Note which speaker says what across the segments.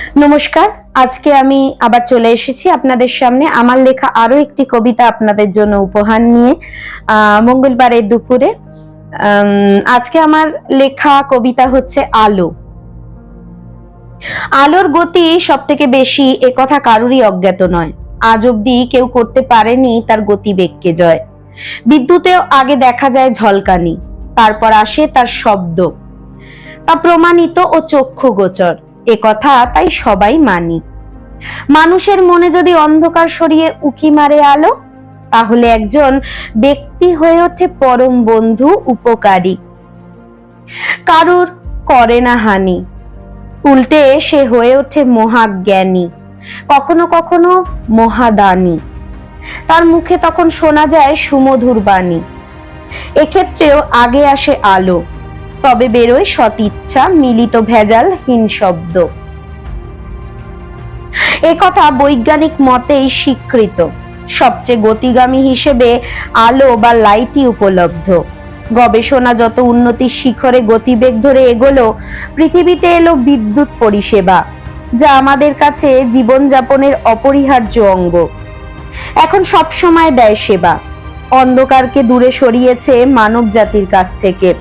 Speaker 1: নমস্কার, আজকে আমি আবার চলে এসেছি আপনাদের সামনে। আমার লেখা আরও একটি কবিতা আপনাদের জন্য উপহার নিয়ে মঙ্গলবারের দুপুরে। আজকে আমার লেখা কবিতা হচ্ছে আলো। আলোর গতি সব থেকে বেশি একথা কারুরই অজ্ঞাত নয়। আজ অব্দি কেউ করতে পারেনি তার গতিবেগকে জয়। বিদ্যুতেও আগে দেখা যায় ঝলকানি, তারপর আসে তার শব্দ। তা প্রমাণিত ও চক্ষু গোচর। এ কথা তাই সবাই মানি। মানুষের মনে যদি অন্ধকার সরিয়ে উকি মারে আলো, তাহলে একজন ব্যক্তি হয়ে ওঠে পরম বন্ধু উপকারী। কারুর করে না হানি। উল্টে সে হয়ে ওঠে মহাজ্ঞানী, কখনো কখনো মহাদানী। তার মুখে তখন শোনা যায় সুমধুর বাণী। এক্ষেত্রেও আগে আসে আলো। তবে বেরোয় সদিচ্ছা মিলিত ভেজাল, হীন শব্দ। একথা বৈজ্ঞানিক মতেই স্বীকৃত। সবচেয়ে গতিগামী হিসেবে আলো বা লাইটই উপলব্ধ। গবেষণা যত উন্নতির শিখরে গতিবেগ ধরে এগোলো, পৃথিবীতে এলো বিদ্যুৎ পরিষেবা, যা আমাদের কাছে জীবনযাপনের অপরিহার্য অঙ্গ। এখন সব সময় দেয় সেবা। অন্ধকারকে দূরে সরিয়েছে মানব জাতির কাছ থেকে।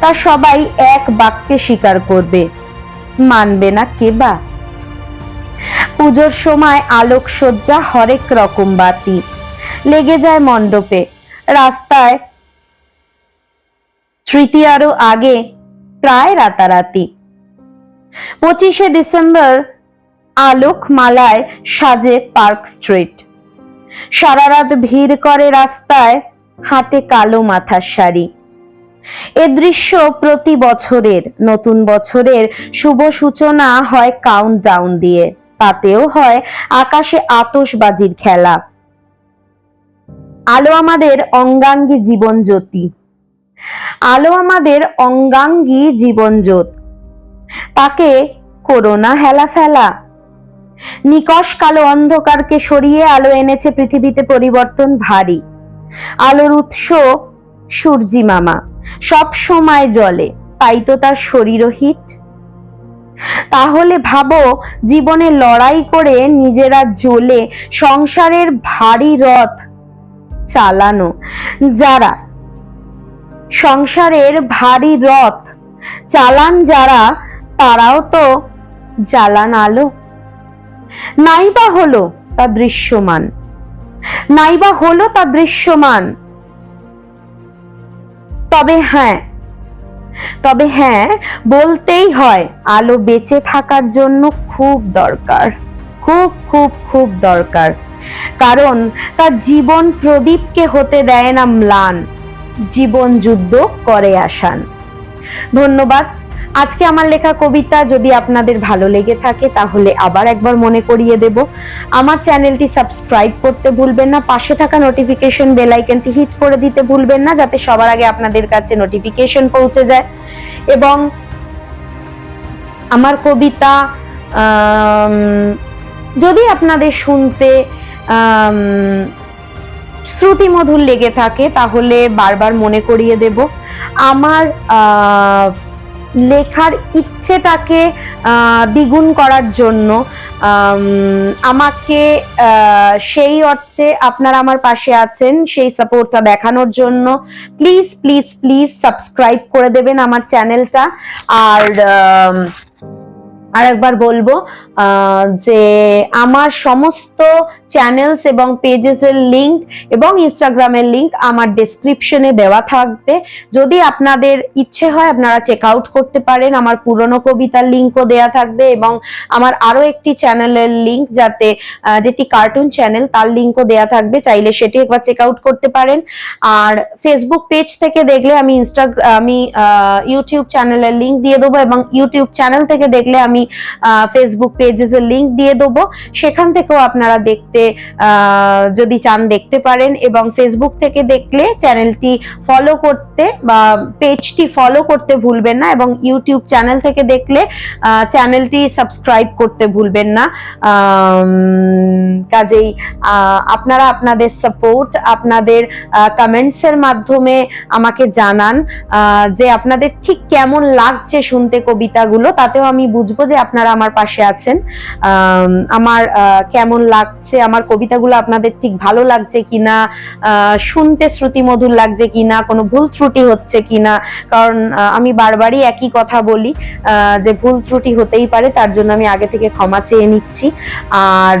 Speaker 1: তা সবাই এক বাক্যে স্বীকার করবে। মানবে না কে বা? পুজোর সময় আলোকসজ্জা হরেক রকম বাতি। লেগে যায় মণ্ডপে। রাস্তায় তৃতীয়ারও আগে প্রায় রাতারাতি। পঁচিশে ডিসেম্বর আলোক মালায় সাজে পার্ক স্ট্রিট। সারা রাত ভিড় করে রাস্তায় হাটে কালো মাথার শাড়ি। এ দৃশ্য প্রতি বছরের নতুন বছরের শুভ সূচনা হয় কাউন্ট ডাউন দিয়ে। তাতেও হয় আকাশে আতশবাজির খেলা। আলো আমাদের অঙ্গাঙ্গী জীবন জ্যোতি আলো আমাদের অঙ্গাঙ্গী জীবন জ্যোত তাকে করোনা হেলা ফেলা। নিকশ কালো অন্ধকারকে সরিয়ে আলো এনেছে পৃথিবীতে পরিবর্তন ভারী। আলোর উৎস সূর্যি মামা। সব সময় জলে, তাই তো তার শরীরও হিট। তাহলে ভাবো, জীবনে লড়াই করে নিজেরা জ্বলে সংসারের ভারী রথ চালানো। যারা সংসারের ভারী রথ চালান যারা, তারাও তো জ্বালান আলো নাইবা হলো তা দৃশ্যমান। নাইবা হলো তা দৃশ্যমান। তবে হ্যাঁ তবে হ্যাঁ বলতেই হয় আলো বেঁচে থাকার জন্য খুব দরকার, খুব খুব খুব দরকার। কারণ তার জীবন প্রদীপকে হতে দেয় না ম্লান, জীবন যুদ্ধ করে আসান। ধন্যবাদ আজকে আমার লেখা কবিতা যদি আপনাদের ভালো লেগে থাকে, তাহলে আবার একবার মনে করিয়ে দেব। আমার চ্যানেলটি সাবস্ক্রাইব করতে ভুলবেন না, পাশে থাকা নোটিফিকেশন বেল আইকনটি হিট করে দিতে ভুলবেন না, যাতে সবার আগে আপনাদের কাছে নোটিফিকেশন পৌঁছে যায়। এবং আমার কবিতা যদি আপনাদের শুনতে শ্রুতিমধুর লেগে থাকে, তাহলে বারবার মনে করিয়ে দেব। আমার লেখার ইচ্ছেটাকে দ্বিগুণ করার জন্য আমাকে সেই অর্থে আপনারা আমার পাশে আছেন, সেই সাপোর্টটা দেখানোর জন্য। প্লিজ প্লিজ প্লিজ সাবস্ক্রাইব করে দেবেন আমার চ্যানেলটা। আর আর একবার বলব যে আমার সমস্ত চ্যানেলস এবং পেজেস এর লিংক এবং ইনস্টাগ্রামের লিঙ্ক আমার ডেসক্রিপশনে দেওয়া থাকবে। যদি আপনাদের ইচ্ছে হয়, আপনারা চেক আউট করতে পারেন। আমার পুরনো কবিতার লিঙ্কও দেওয়া থাকবে এবং আমার আরও একটি চ্যানেলের লিঙ্ক যাতে যেটি কার্টুন চ্যানেল তার লিঙ্কও দেওয়া থাকবে। চাইলে সেটি একবার চেক আউট করতে পারেন। আর ফেসবুক পেজ থেকে দেখলে আমি ইনস্টাগ্রাম আমি ইউটিউব চ্যানেলের লিঙ্ক দিয়ে দেবো এবং ইউটিউব চ্যানেল থেকে দেখলে আমি ফেসবুক পেজেস এর লিংক দিয়ে দেবো। সেখান থেকেও আপনারা দেখতে যদি চান দেখতে পারেন এবং ফেসবুক থেকে দেখলে চ্যানেলটি ফলো করতে বা পেজটি ফলো করতে ভুলবেন না এবং ইউটিউব চ্যানেল থেকে দেখলে চ্যানেলটি সাবস্ক্রাইব করতে ভুলবেন না। আম, কাজেই আপনারা আপনাদের সাপোর্ট আপনাদের কমেন্টস এর মাধ্যমে আমাকে জানান যে আপনাদের ঠিক কেমন লাগছে শুনতে কবিতাগুলো তাতেও আমি বুঝব যে আপনারা আমার পাশে আছেন। আমার কেমন লাগছে, আমার কবিতাগুলো আপনাদের ঠিক ভালো লাগছে কিনা শুনতে শ্রুতিমধুর লাগছে কিনা, কোনো ভুল ত্রুটি হচ্ছে কিনা, কারণ আমি বারবারই একই কথা বলি যে ভুল ত্রুটি হতেই পারে, তার জন্য আমি আগে থেকে ক্ষমা চেয়ে নিচ্ছি। আর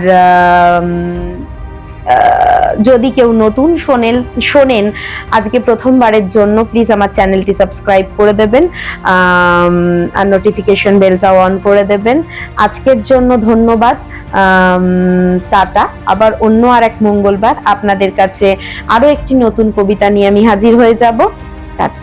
Speaker 1: যদি কেউ নতুন শোনেন শোনেন আজকে প্রথমবারের জন্য প্লিজ আমার চ্যানেলটি সাবস্ক্রাইব করে দেবেন আর নোটিফিকেশন বেলটাও অন করে দেবেন। আজকের জন্য ধন্যবাদ টাটা। আবার অন্য আর এক মঙ্গলবার আপনাদের কাছে আরও একটি নতুন কবিতা নিয়ে আমি হাজির হয়ে যাব। টাটা।